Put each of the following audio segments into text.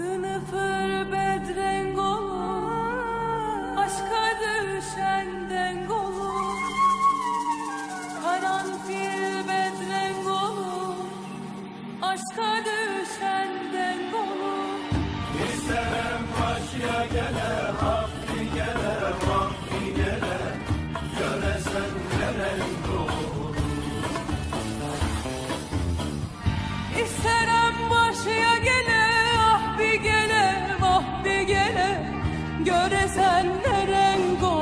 Gınıfır bedrenk olur Aşka düşenden olur. Karanfil bedrenk olur Aşka düşenden olur. İsterim başıya Göresen ne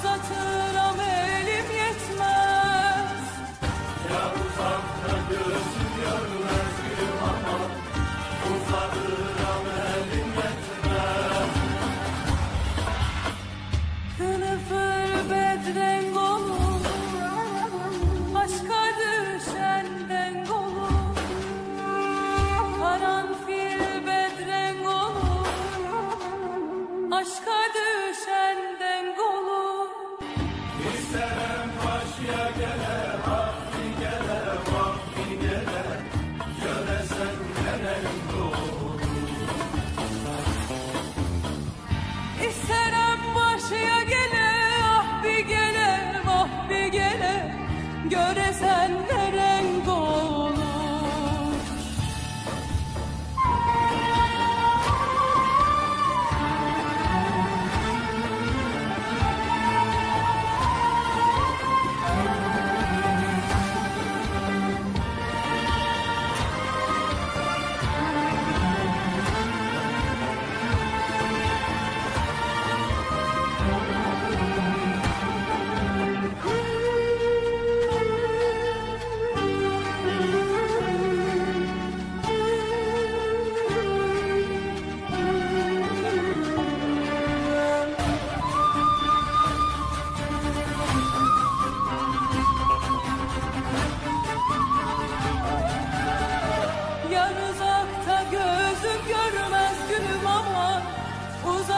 uzatıp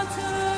water.